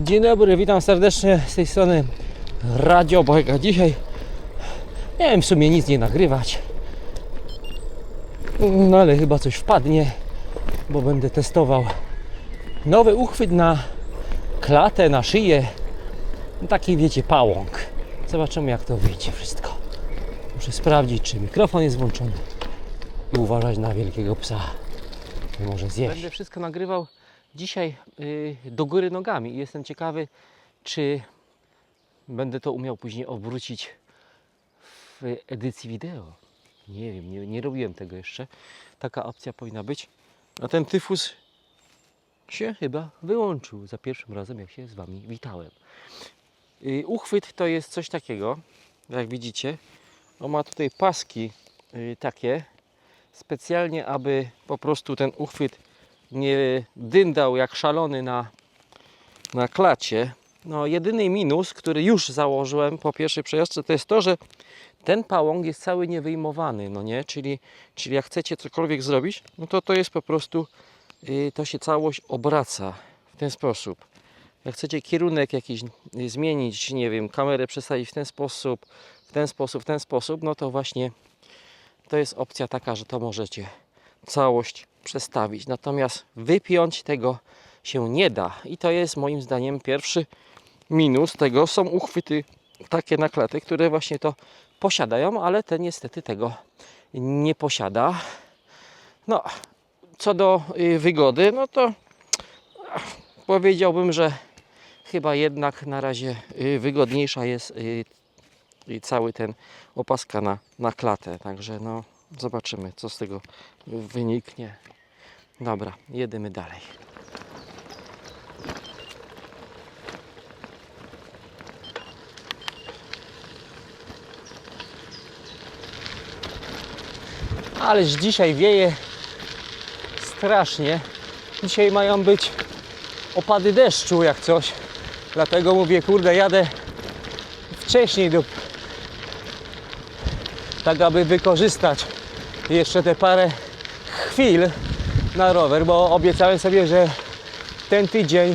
Dzień dobry, witam serdecznie z tej strony Radio Bojka. Dzisiaj miałem w sumie nic nie nagrywać. No ale chyba coś wpadnie, bo będę testował nowy uchwyt na klatę, na szyję. Taki wiecie, pałąk. Zobaczymy jak to wyjdzie wszystko. Muszę sprawdzić, czy mikrofon jest włączony i uważać na wielkiego psa. Nie może zjeść. Będę wszystko nagrywał dzisiaj y, do góry nogami i jestem ciekawy, czy będę to umiał później obrócić w edycji wideo. Nie wiem, nie, nie robiłem tego jeszcze. Taka opcja powinna być. A ten tyfus się chyba wyłączył za pierwszym razem, jak się z Wami witałem. Y, uchwyt to jest coś takiego, jak widzicie. On ma tutaj paski y, takie, specjalnie, aby po prostu ten uchwyt nie dyndał jak szalony na, na klacie. No, jedyny minus, który już założyłem po pierwszej przejażdżce, to jest to, że ten pałąk jest cały niewyjmowany, no nie? Czyli, czyli jak chcecie cokolwiek zrobić, no to to jest po prostu, yy, to się całość obraca w ten sposób. Jak chcecie kierunek jakiś y, zmienić, nie wiem, kamerę przestawić w ten sposób, w ten sposób, w ten sposób, no to właśnie to jest opcja taka, że to możecie całość przestawić. Natomiast wypiąć tego się nie da. I to jest moim zdaniem pierwszy minus tego. Są uchwyty takie na klaty, które właśnie to posiadają, ale ten niestety tego nie posiada. No, co do y, wygody, no to powiedziałbym, że chyba jednak na razie y, wygodniejsza jest y, cały ten opaska na, na klatę. Także no zobaczymy co z tego wyniknie. Dobra, jedziemy dalej. Ależ dzisiaj wieje strasznie. Dzisiaj mają być opady deszczu jak coś. Dlatego mówię, kurde, jadę wcześniej do, tak aby wykorzystać jeszcze te parę chwil na rower, bo obiecałem sobie, że ten tydzień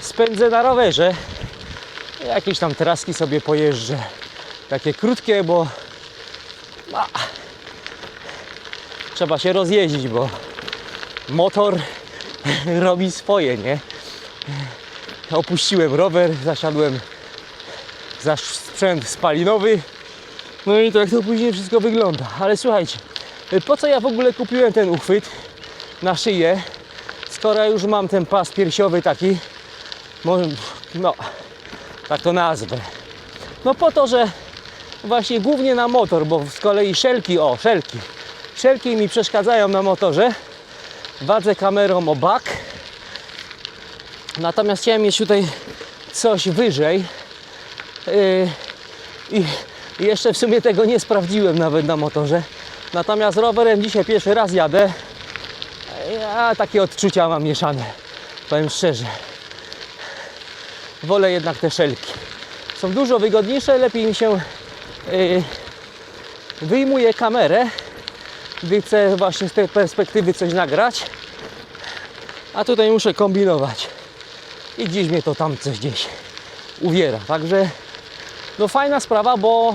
spędzę na rowerze. Jakieś tam traski sobie pojeżdżę. Takie krótkie, bo a, trzeba się rozjeździć, bo motor robi swoje, nie? Opuściłem rower, zasiadłem za sprzęt spalinowy. No i tak to później wszystko wygląda. Ale słuchajcie, po co ja w ogóle kupiłem ten uchwyt na szyję, skoro już mam ten pas piersiowy taki, może, no, tak to nazwę. No po to, że właśnie głównie na motor, bo z kolei szelki, o, szelki, szelki mi przeszkadzają na motorze. Wadzę kamerą o bak. Natomiast chciałem mieć tutaj coś wyżej. Yy, I i jeszcze w sumie tego nie sprawdziłem nawet na motorze. Natomiast rowerem dzisiaj pierwszy raz jadę. Ja takie odczucia mam mieszane. Powiem szczerze. Wolę jednak te szelki. Są dużo wygodniejsze, lepiej mi się yy, wyjmuje kamerę, gdy chcę właśnie z tej perspektywy coś nagrać. A tutaj muszę kombinować. I gdzieś mnie to tam coś gdzieś uwiera. Także no fajna sprawa, bo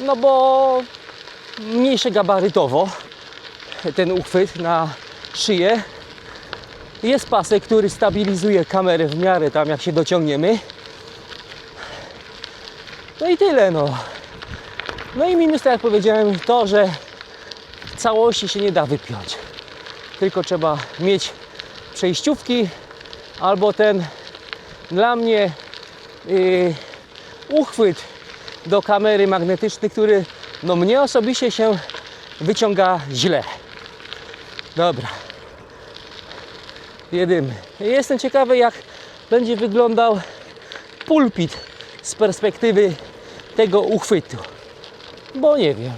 no bo mniejsze gabarytowo ten uchwyt na szyję. Jest pasek, który stabilizuje kamerę w miarę tam jak się dociągniemy. No i tyle no. No i minus, tak jak powiedziałem, to, że całości się nie da wypiąć. Tylko trzeba mieć przejściówki albo ten dla mnie uchwyt do kamery magnetycznej, który no mnie osobiście się wyciąga źle. Dobra. Jedymy. Jestem ciekawy jak będzie wyglądał pulpit z perspektywy tego uchwytu. Bo nie wiem.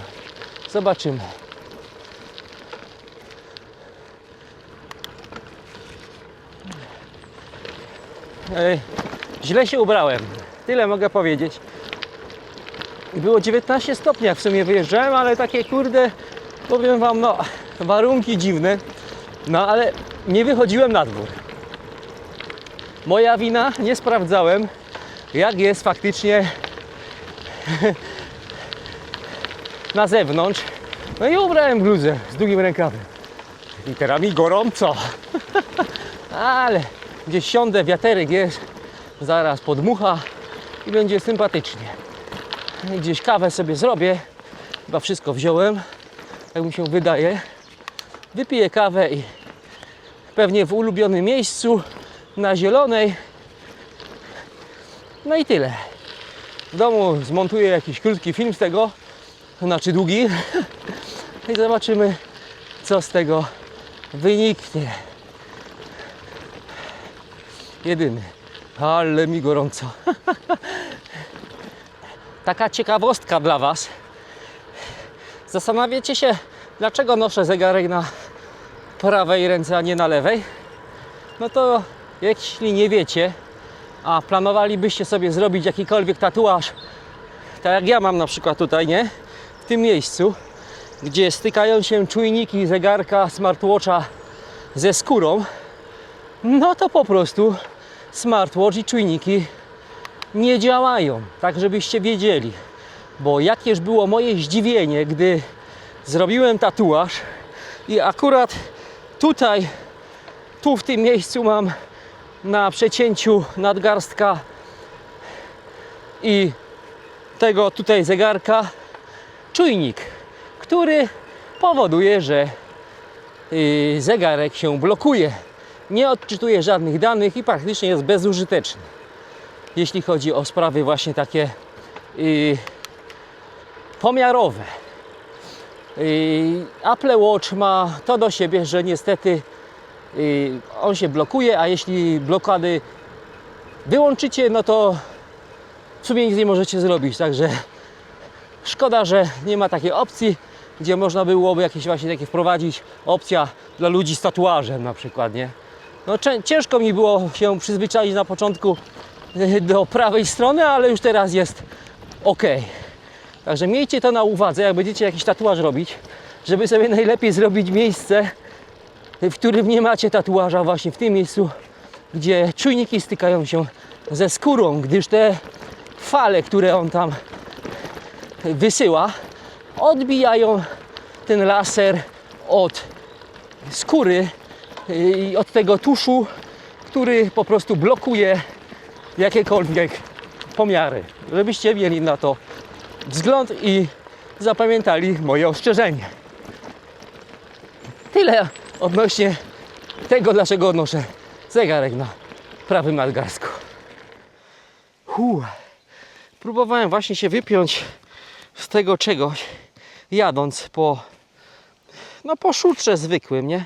Zobaczymy. Ej, źle się ubrałem. Tyle mogę powiedzieć. Było 19 stopni, jak w sumie wyjeżdżałem, ale takie kurde, powiem Wam, no, warunki dziwne. No ale nie wychodziłem na dwór. Moja wina, nie sprawdzałem, jak jest faktycznie na zewnątrz. No i ubrałem bluzę z długim rękawem. Literami gorąco. Ale gdzieś siądę, wiaterek jest, zaraz podmucha i będzie sympatycznie. Gdzieś kawę sobie zrobię, chyba wszystko wziąłem, jak mi się wydaje. Wypiję kawę i pewnie w ulubionym miejscu, na zielonej. No i tyle. W domu zmontuję jakiś krótki film z tego, znaczy długi i zobaczymy, co z tego wyniknie. Jedyny. Ale mi gorąco. Taka ciekawostka dla Was. Zastanawiacie się, dlaczego noszę zegarek na prawej ręce, a nie na lewej? No to jeśli nie wiecie, a planowalibyście sobie zrobić jakikolwiek tatuaż, tak jak ja mam na przykład tutaj, nie? W tym miejscu, gdzie stykają się czujniki zegarka, smartwatcha ze skórą, no to po prostu smartwatch i czujniki nie działają, tak żebyście wiedzieli. Bo jakież było moje zdziwienie, gdy zrobiłem tatuaż i akurat tutaj, tu w tym miejscu mam na przecięciu nadgarstka i tego tutaj zegarka czujnik, który powoduje, że yy, zegarek się blokuje. Nie odczytuje żadnych danych i praktycznie jest bezużyteczny. Jeśli chodzi o sprawy właśnie takie yy, pomiarowe. Yy, Apple Watch ma to do siebie, że niestety yy, on się blokuje, a jeśli blokady wyłączycie, no to w sumie nic nie możecie zrobić. Także szkoda, że nie ma takiej opcji, gdzie można byłoby jakieś właśnie takie wprowadzić opcja dla ludzi z tatuażem na przykład, nie? No ciężko mi było się przyzwyczaić na początku yy, do prawej strony, ale już teraz jest ok. Także miejcie to na uwadze, jak będziecie jakiś tatuaż robić, żeby sobie najlepiej zrobić miejsce, w którym nie macie tatuaża właśnie w tym miejscu, gdzie czujniki stykają się ze skórą, gdyż te fale, które on tam wysyła, odbijają ten laser od skóry i od tego tuszu, który po prostu blokuje jakiekolwiek pomiary. Żebyście mieli na to wzgląd i zapamiętali moje ostrzeżenie. Tyle odnośnie tego, dlaczego noszę zegarek na prawym nadgarstku. Huh. Próbowałem właśnie się wypiąć z tego czegoś, jadąc po, no po szutrze zwykłym, nie?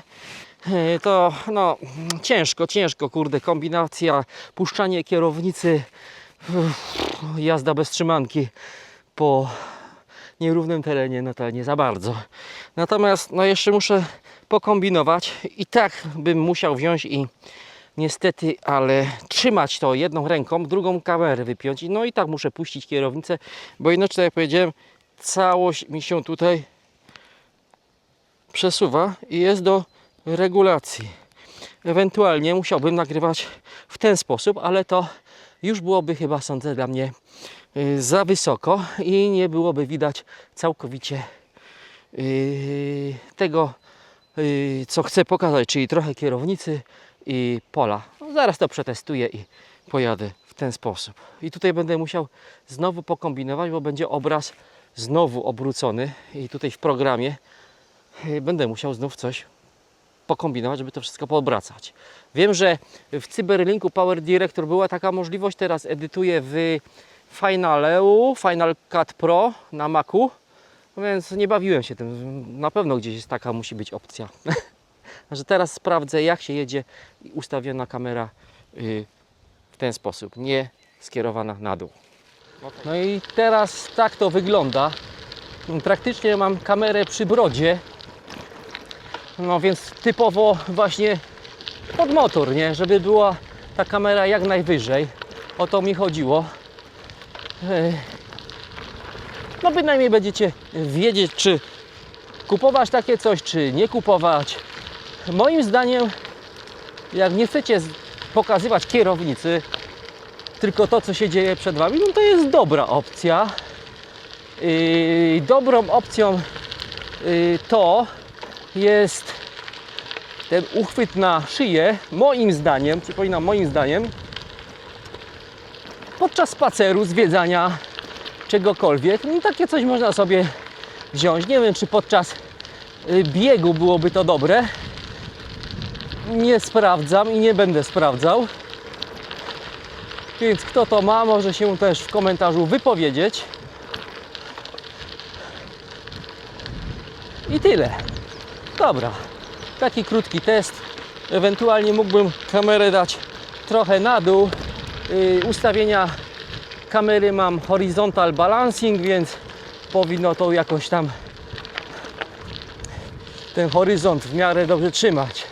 E, To no ciężko, ciężko, kurde, kombinacja, puszczanie kierownicy, jazda bez trzymanki po nierównym terenie, no to nie za bardzo. Natomiast no jeszcze muszę pokombinować i tak bym musiał wziąć i niestety, ale trzymać to jedną ręką, drugą kamerę wypiąć. No i tak muszę puścić kierownicę, bo inaczej, jak powiedziałem, całość mi się tutaj przesuwa i jest do regulacji. Ewentualnie musiałbym nagrywać w ten sposób, ale to już byłoby chyba, sądzę, dla mnie y, za wysoko i nie byłoby widać całkowicie y, tego, y, co chcę pokazać, czyli trochę kierownicy i pola. No, zaraz to przetestuję i pojadę w ten sposób. I tutaj będę musiał znowu pokombinować, bo będzie obraz znowu obrócony i tutaj w programie będę musiał znów coś pokombinować, żeby to wszystko poobracać. Wiem, że w Cyberlinku Power Director była taka możliwość, teraz edytuję w Finaleu, Final Cut Pro na Macu, więc nie bawiłem się tym. Na pewno gdzieś jest taka, musi być opcja. że teraz sprawdzę, jak się jedzie ustawiona kamera y, w ten sposób, nie skierowana na dół. No i teraz tak to wygląda. Praktycznie mam kamerę przy brodzie, no więc typowo właśnie pod motor, nie? Żeby była ta kamera jak najwyżej. O to mi chodziło. No bynajmniej będziecie wiedzieć, czy kupować takie coś, czy nie kupować. Moim zdaniem, jak nie chcecie pokazywać kierownicy tylko to, co się dzieje przed Wami, no to jest dobra opcja. Yy, dobrą opcją yy, to jest ten uchwyt na szyję, moim zdaniem, przypominam, moim zdaniem, podczas spaceru, zwiedzania czegokolwiek, no takie coś można sobie wziąć. Nie wiem, czy podczas y, biegu byłoby to dobre. Nie sprawdzam i nie będę sprawdzał. Więc kto to ma, może się też w komentarzu wypowiedzieć. I tyle. Dobra. Taki krótki test. Ewentualnie mógłbym kamerę dać trochę na dół. Yy, ustawienia kamery mam horizontal balancing, więc powinno to jakoś tam ten horyzont w miarę dobrze trzymać.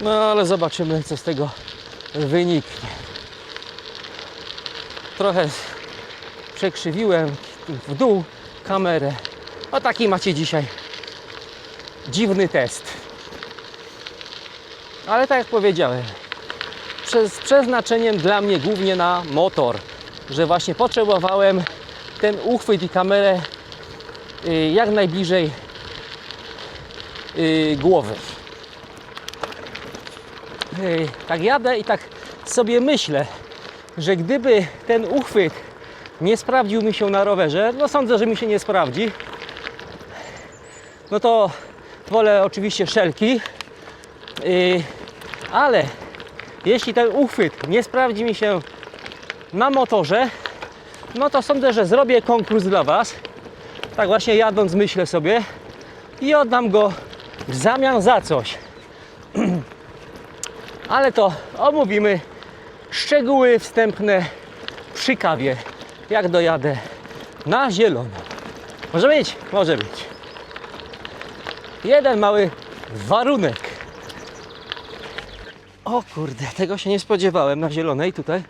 No ale zobaczymy, co z tego wyniknie. Trochę przekrzywiłem w dół kamerę. A taki macie dzisiaj dziwny test. Ale tak jak powiedziałem, z przeznaczeniem dla mnie głównie na motor, że właśnie potrzebowałem ten uchwyt i kamerę y, jak najbliżej y, głowy. Y, Tak jadę i tak sobie myślę, że gdyby ten uchwyt nie sprawdził mi się na rowerze, no sądzę, że mi się nie sprawdzi, no to wolę oczywiście szelki, Yy, ale jeśli ten uchwyt nie sprawdzi mi się na motorze, no to sądzę, że zrobię konkurs dla Was. Tak właśnie jadąc myślę sobie i oddam go w zamian za coś. Ale to omówimy szczegóły wstępne przy kawie, jak dojadę na zielono. Może być? Może być. Jeden mały warunek. O kurde, tego się nie spodziewałem na zielonej tutaj,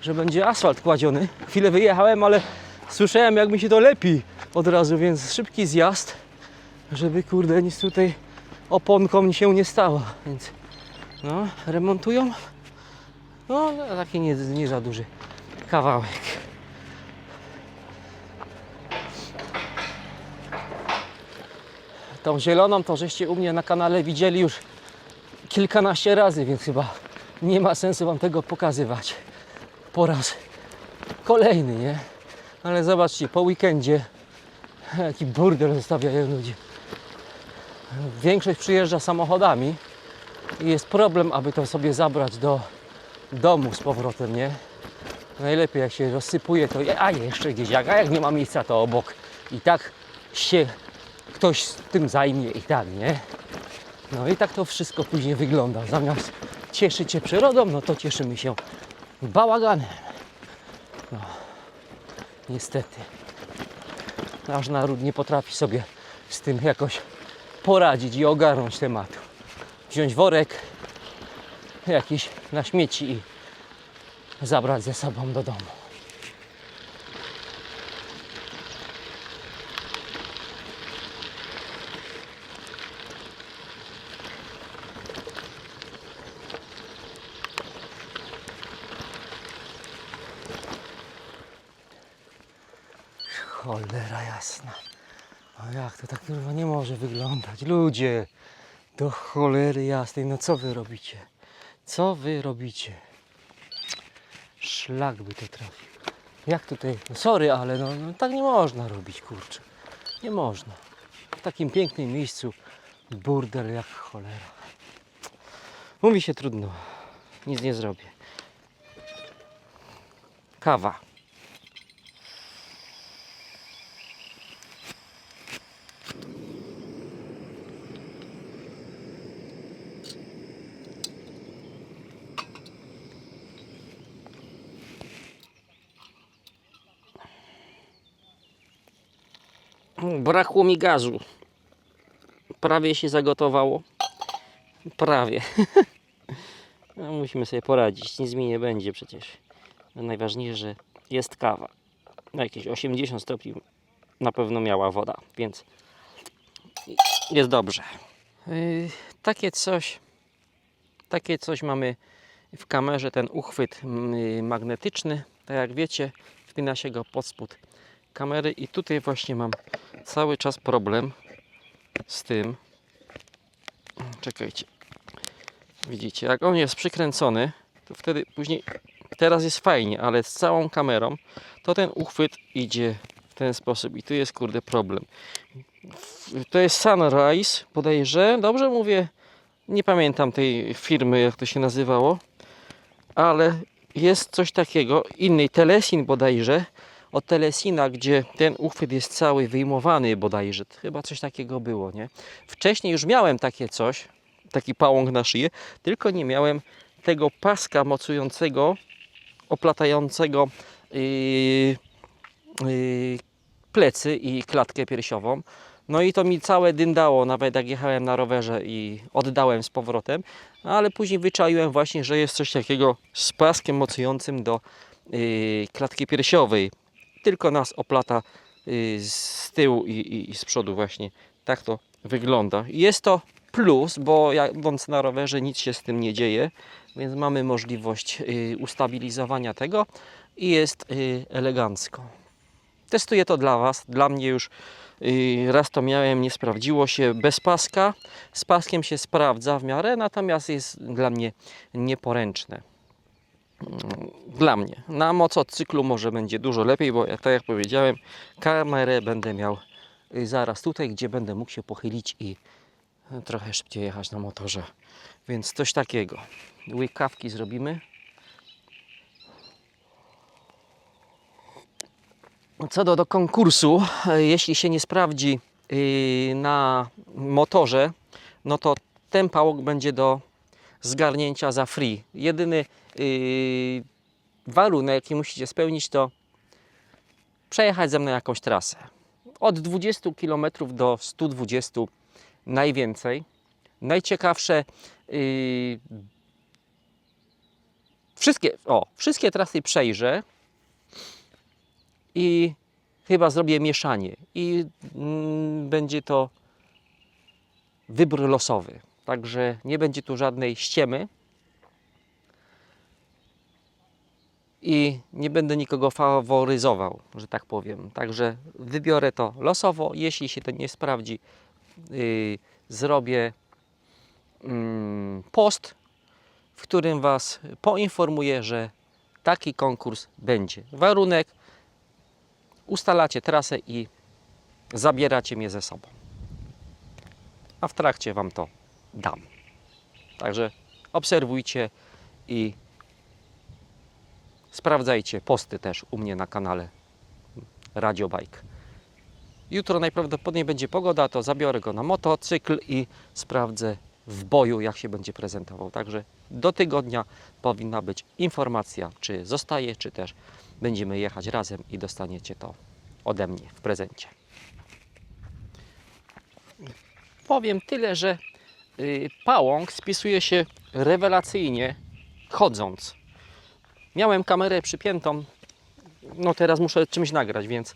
że będzie asfalt kładziony. Chwilę wyjechałem, ale słyszałem jak mi się to lepi od razu, więc szybki zjazd, żeby kurde nic tutaj oponką się nie stało. Więc no, remontują. No, no, taki nie, nie za duży kawałek. Tą zieloną to żeście u mnie na kanale widzieli już kilkanaście razy, więc chyba nie ma sensu Wam tego pokazywać po raz kolejny, nie? Ale zobaczcie, po weekendzie jaki burdel zostawiają ludzie. Większość przyjeżdża samochodami i jest problem, aby to sobie zabrać do domu z powrotem, nie? Najlepiej jak się rozsypuje, to a jeszcze gdzieś, jak, a jak nie ma miejsca, to obok. I tak się ktoś tym zajmie i tak, nie? No i tak to wszystko później wygląda. Zamiast cieszyć się przyrodą, no to cieszymy się bałaganem. No, niestety. Nasz naród nie potrafi sobie z tym jakoś poradzić i ogarnąć tematu. Wziąć worek jakiś na śmieci i zabrać ze sobą do domu. Cholera jasna. A jak to tak kurwa nie może Ludzie, do cholery jasnej, no co wy robicie? Co wy robicie? Szlak by to trafił. Jak tutaj? No sorry, ale no, no tak nie można robić, kurczę. Nie można. W takim pięknym miejscu burdel jak cholera. Mówi się trudno. Nic nie zrobię. Kawa. Brakło mi gazu. Prawie się zagotowało. Prawie. No, musimy sobie poradzić. Nic mi nie będzie przecież. No, Najważniejsze, że jest kawa. Na jakieś 80 stopni na pewno miała woda, więc jest dobrze. Yy, takie coś. Takie coś mamy w kamerze ten uchwyt mm, magnetyczny, tak jak wiecie, wpina się go pod spód kamery i tutaj właśnie mam cały czas problem z tym. Czekajcie. Widzicie, jak on jest przykręcony, to wtedy później, teraz jest fajnie, ale z całą kamerą, to ten uchwyt idzie w ten sposób i tu jest kurde problem. To jest Sunrise, bodajże, dobrze mówię, nie pamiętam tej firmy, jak to się nazywało, ale jest coś takiego, innej, Telesin bodajże, od Telesina, gdzie ten uchwyt jest cały wyjmowany bodajże, chyba coś takiego było, nie? Wcześniej już miałem takie coś, taki pałąk na szyję, tylko nie miałem tego paska mocującego, oplatającego yy, yy, plecy i klatkę piersiową. No i to mi całe dyndało, nawet jak jechałem na rowerze i oddałem z powrotem, ale później wyczaiłem właśnie, że jest coś takiego z paskiem mocującym do yy, klatki piersiowej. Tylko nas oplata yy, z tyłu i, i, i z przodu właśnie. Tak to wygląda. Jest to plus, bo jadąc na rowerze nic się z tym nie dzieje, więc mamy możliwość yy, ustabilizowania tego i jest yy, elegancko. Testuję to dla Was. Dla mnie już raz to miałem, nie sprawdziło się bez paska. Z paskiem się sprawdza w miarę, natomiast jest dla mnie nieporęczne. Dla mnie. Na motocyklu może będzie dużo lepiej, bo tak jak powiedziałem, kamerę będę miał yy, zaraz tutaj, gdzie będę mógł się pochylić i yy, trochę szybciej jechać na motorze. Więc coś takiego. Łykawki zrobimy. Co do, do konkursu, e, jeśli się nie sprawdzi na motorze, no to ten pałok będzie do zgarnięcia za free. Jedyny yy, warunek, jaki musicie spełnić, to przejechać ze mną jakąś trasę. Od 20 km do 120 najwięcej. Najciekawsze yy, wszystkie, o, wszystkie trasy przejrzę i chyba zrobię mieszanie i mm, będzie to wybór losowy. Także nie będzie tu żadnej ściemy i nie będę nikogo faworyzował, że tak powiem. Także wybiorę to losowo. Jeśli się to nie sprawdzi, yy, zrobię mm, post, w którym Was poinformuję, że taki konkurs będzie. Warunek ustalacie trasę i zabieracie mnie ze sobą. A w trakcie Wam to dam. Także obserwujcie i sprawdzajcie posty też u mnie na kanale Radio Bike. Jutro najprawdopodobniej będzie pogoda, to zabiorę go na motocykl i sprawdzę w boju, jak się będzie prezentował. Także do tygodnia powinna być informacja, czy zostaje, czy też będziemy jechać razem i dostaniecie to ode mnie w prezencie. Powiem tyle, że pałąk spisuje się rewelacyjnie chodząc. Miałem kamerę przypiętą, no teraz muszę czymś nagrać, więc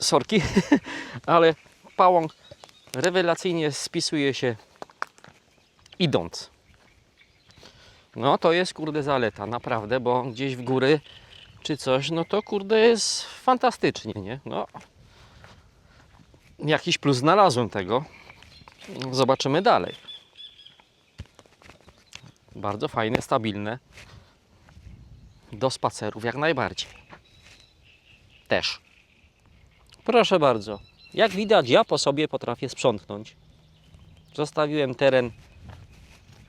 sorki, ale pałąk rewelacyjnie spisuje się idąc. No to jest kurde zaleta, naprawdę, bo gdzieś w góry czy coś, no to kurde jest fantastycznie, nie? No. Jakiś plus znalazłem tego. Zobaczymy dalej. Bardzo fajne, stabilne. Do spacerów jak najbardziej. Też. Proszę bardzo. Jak widać, ja po sobie potrafię sprzątnąć. Zostawiłem teren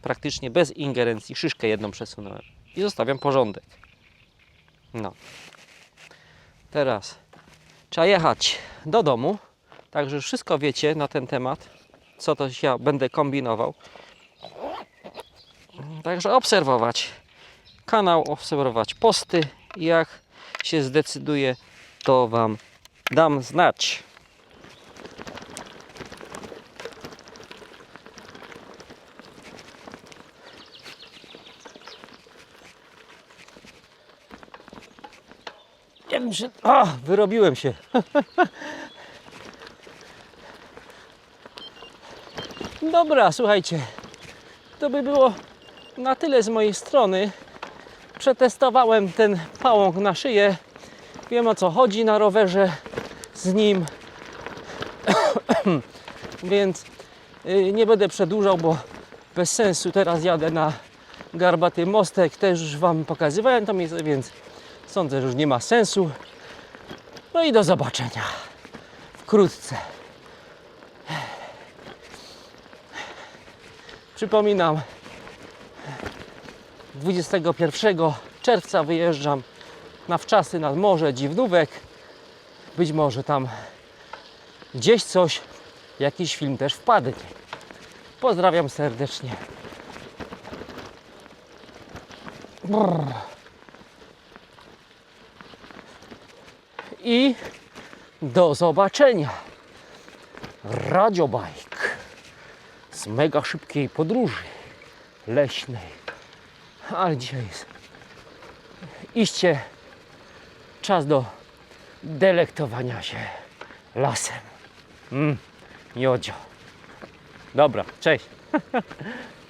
praktycznie bez ingerencji. Szyszkę jedną przesunąłem. I zostawiam porządek. No. Teraz trzeba jechać do domu. Także wszystko wiecie na ten temat, co to ja będę kombinował. Także obserwować kanał, obserwować posty. Jak się zdecyduje, to Wam dam znać. Muszę... A, wyrobiłem się. Dobra, słuchajcie. To by było na tyle z mojej strony. Przetestowałem ten pałąk na szyję. Wiem o co chodzi na rowerze z nim. Więc y, nie będę przedłużał, bo bez sensu. Teraz jadę na garbaty mostek. Też już Wam pokazywałem to miejsce, więc sądzę, że już nie ma sensu. No i do zobaczenia wkrótce. Przypominam, 21 czerwca wyjeżdżam na wczasy nad morze Dziwnówek. Być może tam gdzieś coś, jakiś film też wpadnie. Pozdrawiam serdecznie. Brrr. I do zobaczenia. Radiobike z mega szybkiej podróży leśnej. Ale dzisiaj jest iście czas do delektowania się lasem. Mm, miodzio. Dobra, cześć.